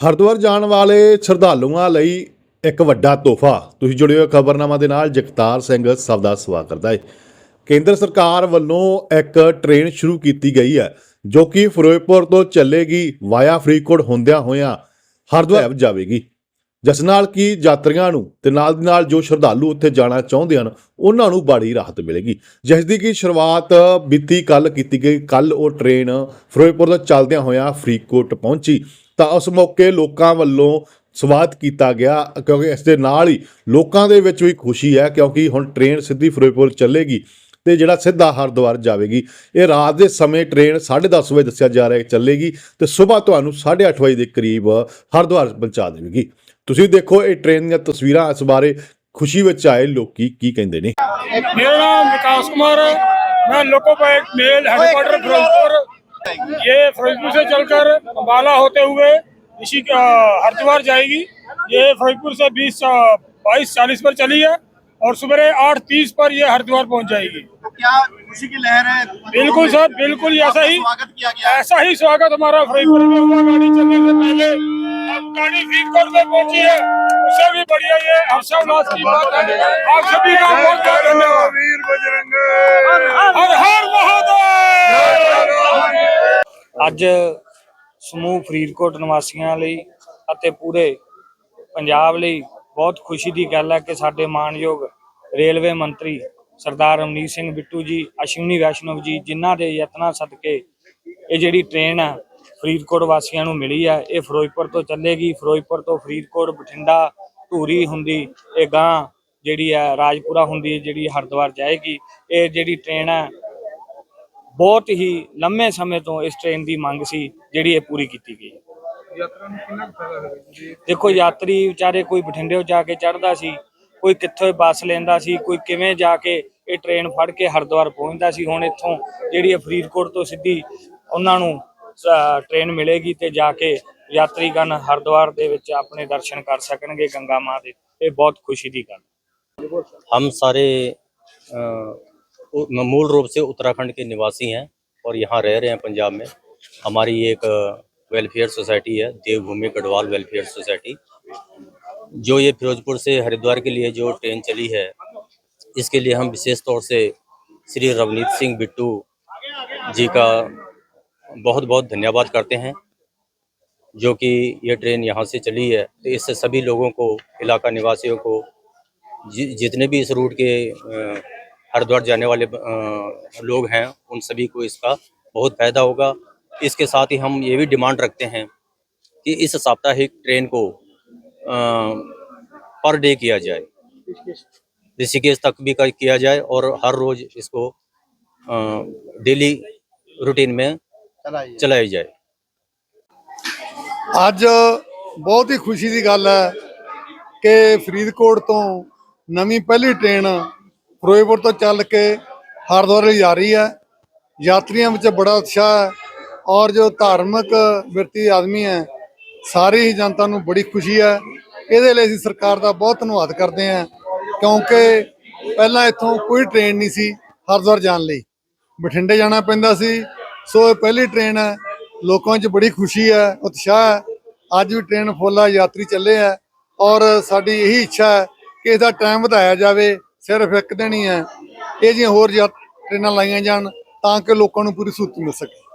ਹਰਿਦੁਆਰ ਜਾਣ ਵਾਲੇ ਸ਼ਰਧਾਲੂਆਂ ਲਈ ਇੱਕ ਵੱਡਾ ਤੋਹਫਾ। ਤੁਸੀਂ ਜੁੜੇ ਹੋ ਖਬਰਨਾਮਾ ਦੇ ਨਾਲ, ਜਗਤਾਰ ਸਿੰਘ ਸਭ ਦਾ ਸਵਾਗਤ ਕਰਦਾ ਹੈ। ਕੇਂਦਰ ਸਰਕਾਰ ਵੱਲੋਂ ਇੱਕ ਟ੍ਰੇਨ ਸ਼ੁਰੂ ਕੀਤੀ ਗਈ ਹੈ, ਜੋ ਕਿ ਫਿਰੋਜ਼ਪੁਰ ਤੋਂ ਚੱਲੇਗੀ, ਵਾਇਆ ਫਰੀਦਕੋਟ ਹੁੰਦਿਆਂ ਹੋਇਆਂ ਹਰਿਦੁਆਰ ਜਾਵੇਗੀ। ਜਿਸ ਨਾਲ ਕਿ ਯਾਤਰੀਆਂ ਨੂੰ ਤੇ ਨਾਲ ਦੀ ਨਾਲ ਜੋ ਸ਼ਰਧਾਲੂ ਉੱਥੇ ਜਾਣਾ ਚਾਹੁੰਦੇ ਹਨ, ਉਹਨਾਂ ਨੂੰ ਬੜੀ ਰਾਹਤ ਮਿਲੇਗੀ। ਜਿਸ ਦੀ ਕਿ ਸ਼ੁਰੂਆਤ ਬੀਤੀ ਕੱਲ ਕੀਤੀ ਗਈ। ਕੱਲ ਉਹ ਟ੍ਰੇਨ ਫਿਰੋਜ਼ਪੁਰ ਤੋਂ ਚੱਲਦਿਆਂ ਹੋਇਆਂ ਫਰੀਦਕੋਟ ਪਹੁੰਚੀ। ਤਾਂ ਉਸ ਮੌਕੇ ਲੋਕਾਂ ਵੱਲੋਂ ਸਵਾਗਤ ਕੀਤਾ ਗਿਆ, ਕਿਉਂਕਿ ਇਸ ਦੇ ਨਾਲ ਹੀ ਲੋਕਾਂ ਦੇ ਵਿੱਚ ਵੀ ਖੁਸ਼ੀ ਹੈ, ਕਿਉਂਕਿ ਹੁਣ ਟ੍ਰੇਨ ਸਿੱਧੀ ਫਿਰੋਜ਼ਪੁਰ ਚੱਲੇਗੀ ਤੇ ਜਿਹੜਾ ਸਿੱਧਾ ਹਰਿਦੁਆਰ ਜਾਵੇਗੀ। ਇਹ ਰਾਤ ਦੇ ਸਮੇਂ ਟ੍ਰੇਨ 10:30 ਵਜੇ ਦੱਸਿਆ ਜਾ ਰਿਹਾ ਹੈ ਚੱਲੇਗੀ ਤੇ ਸਵੇਰ ਤੁਹਾਨੂੰ 8:30 ਵਜੇ ਦੇ ਕਰੀਬ ਹਰਿਦੁਆਰ ਪਹੁੰਚਾ ਦੇਵੇਗੀ। ਤੁਸੀਂ ਦੇਖੋ ਇਹ ਟ੍ਰੇਨ ਦੀਆਂ ਤਸਵੀਰਾਂ ਇਸ ਬਾਰੇ ਖੁਸ਼ੀ ਵਿੱਚ ਆਏ ਲੋਕੀ ਕੀ ਕਹਿੰਦੇ ਨੇ मेरा नाम विकास कुमार है मैं loco bank mail headquarter Firozpur ये फिरोजपुर से चलकर अम्बाला होते हुए इसी का हरिद्वार जाएगी ये फिरोजपुर से बीस बाईस चालीस पर चली है और सुबह आठ तीस पर ये हरिद्वार पहुंच जाएगी तो क्या खुशी की लहर है बिल्कुल सर बिल्कुल ऐसा ही स्वागत किया गया है ऐसा ही स्वागत हमारा फिरोजपुर में हुआ गाड़ी चलने से पहले अब गाड़ी फरीदकोट में पहुंची है उससे भी बढ़िया ये हर्षोल्लास की बात है आप सभी का बहुत बहुत धन्यवाद हर हर महादेव ਅੱਜ ਸਮੂਹ ਫਰੀਦਕੋਟ ਨਿਵਾਸੀਆਂ ਲਈ ਅਤੇ ਪੂਰੇ ਪੰਜਾਬ ਲਈ ਬਹੁਤ ਖੁਸ਼ੀ ਦੀ ਗੱਲ ਹੈ ਕਿ ਸਾਡੇ ਮਾਨਯੋਗ ਰੇਲਵੇ ਮੰਤਰੀ ਸਰਦਾਰ ਰਮਨੀਤ ਸਿੰਘ ਬਿੱਟੂ ਜੀ ਅਸ਼ਵਨੀ ਵੈਸ਼ਨਵ ਜੀ ਜਿਨ੍ਹਾਂ ਦੇ ਯਤਨਾਂ ਸਦਕੇ ਇਹ ਜਿਹੜੀ ਟ੍ਰੇਨ ਹੈ ਫਰੀਦਕੋਟ ਵਾਸੀਆਂ ਨੂੰ ਮਿਲੀ ਹੈ। ਇਹ ਫਿਰੋਜ਼ਪੁਰ ਤੋਂ ਚੱਲੇਗੀ। ਫਿਰੋਜ਼ਪੁਰ ਤੋਂ ਫਰੀਦਕੋਟ ਬਠਿੰਡਾ ਧੂਰੀ ਹੁੰਦੀ ਇਹ ਗਾਂ ਜਿਹੜੀ ਹੈ ਰਾਜਪੁਰਾ ਹੁੰਦੀ ਜਿਹੜੀ ਹਰਿਦੁਆਰ ਜਾਏਗੀ। ਇਹ ਜਿਹੜੀ ਟ੍ਰੇਨ ਹੈ ਬਹੁਤ ਹੀ ਲੰਮੇ ਸਮੇਂ ਤੋਂ ਇਸ ਟ੍ਰੇਨ ਦੀ ਮੰਗ ਸੀ ਜਿਹੜੀ ਇਹ ਪੂਰੀ ਕੀਤੀ ਗਈ। ਦੇਖੋ ਯਾਤਰੀ ਵਿਚਾਰੇ ਕੋਈ ਬਠਿੰਡੇੋਂ ਜਾ ਕੇ ਚੜਦਾ ਸੀ ਕੋਈ ਕਿੱਥੋਂ ਬੱਸ ਲੈਂਦਾ ਸੀ ਕੋਈ ਕਿਵੇਂ ਜਾ ਕੇ ਇਹ ਟ੍ਰੇਨ ਫੜ ਕੇ ਹਰਿਦੁਆਰ ਪਹੁੰਚਦਾ ਸੀ। ਹੁਣ ਇੱਥੋਂ ਜਿਹੜੀ ਫਰੀਦਕੋਟ ਤੋਂ ਸਿੱਧੀ ਉਹਨਾਂ ਨੂੰ ਟ੍ਰੇਨ ਮਿਲੇਗੀ ਤੇ ਜਾ ਕੇ ਯਾਤਰੀਗਣ ਹਰਿਦੁਆਰ ਦੇ ਵਿੱਚ ਆਪਣੇ ਦਰਸ਼ਨ ਕਰ ਸਕਣਗੇ ਗੰਗਾ ਮਾਂ ਦੇ ਇਹ ਬਹੁਤ ਖੁਸ਼ੀ ਦੀ ਗੱਲ हम सारे अ, उ- मूल रूप से उत्तराखंड के निवासी हैं और यहाँ रह रहे हैं पंजाब में हमारी एक वेलफेयर सोसाइटी है देवभूमि गढ़वाल वेलफेयर सोसाइटी जो ये फिरोजपुर से हरिद्वार के लिए जो ट्रेन चली है इसके लिए हम विशेष तौर से श्री रवनीत सिंह बिट्टू जी का बहुत बहुत धन्यवाद करते हैं, जो कि ये ट्रेन यहाँ से चली है। तो इससे सभी लोगों को, इलाका निवासियों को जितने भी इस रूट के हरिद्वार जाने वाले लोग हैं, उन सभी को इसका बहुत फ़ायदा होगा। इसके साथ ही हम ये भी डिमांड रखते हैं कि इस साप्ताहिक ट्रेन को पर डे किया जाए। ऋषिकेश तक भी किया जाए और हर रोज इसको डेली रूटीन में ਚਲਾਈ ਜਾਏ। ਅੱਜ ਬਹੁਤ ਹੀ ਖੁਸ਼ੀ ਦੀ ਗੱਲ ਹੈ ਕਿ ਫਰੀਦਕੋਟ ਤੋਂ ਨਵੀਂ ਪਹਿਲੀ ਟ੍ਰੇਨ ਫਿਰੋਜ਼ਪੁਰ ਤੋਂ ਚੱਲ ਕੇ ਹਰਦੁਆਰ ਲਈ ਜਾ ਰਹੀ ਹੈ। ਯਾਤਰੀਆਂ ਵਿੱਚ ਬੜਾ ਉਤਸ਼ਾਹ ਹੈ ਔਰ ਜੋ ਧਾਰਮਿਕ ਵਿਰਤੀ ਆਦਮੀ ਹੈ ਸਾਰੀ ਹੀ ਜਨਤਾ ਨੂੰ ਬੜੀ ਖੁਸ਼ੀ ਹੈ। ਇਹਦੇ ਲਈ ਅਸੀਂ ਸਰਕਾਰ ਦਾ ਬਹੁਤ ਧੰਨਵਾਦ ਕਰਦੇ ਹਾਂ ਕਿਉਂਕਿ ਪਹਿਲਾਂ ਇੱਥੋਂ ਕੋਈ ਟ੍ਰੇਨ ਨਹੀਂ ਸੀ ਹਰਦੁਆਰ ਜਾਣ ਲਈ। ਬਠਿੰਡੇ ਜਾਣਾ ਪੈਂਦਾ ਸੀ ਸੋ ਇਹ ਪਹਿਲੀ ਟ੍ਰੇਨ ਹੈ। ਲੋਕਾਂ 'ਚ ਬੜੀ ਖੁਸ਼ੀ ਹੈ, ਉਤਸ਼ਾਹ ਹੈ। ਅੱਜ ਵੀ ਟ੍ਰੇਨ ਫੁੱਲ ਆ, ਯਾਤਰੀ ਚੱਲੇ ਹੈ ਔਰ ਸਾਡੀ ਇਹੀ ਇੱਛਾ ਹੈ ਕਿ ਇਹਦਾ ਟਾਈਮ ਵਧਾਇਆ ਜਾਵੇ, ਸਿਰਫ ਇੱਕ ਦਿਨ ਹੀ ਹੈ। ਇਹ ਜਿਹੀਆਂ ਹੋਰ ਯਾਤ- ਟ੍ਰੇਨਾਂ ਲਾਈਆਂ ਜਾਣ ਤਾਂ ਕਿ ਲੋਕਾਂ ਨੂੰ ਪੂਰੀ ਸਹੂਲਤ ਮਿਲ ਸਕੇ।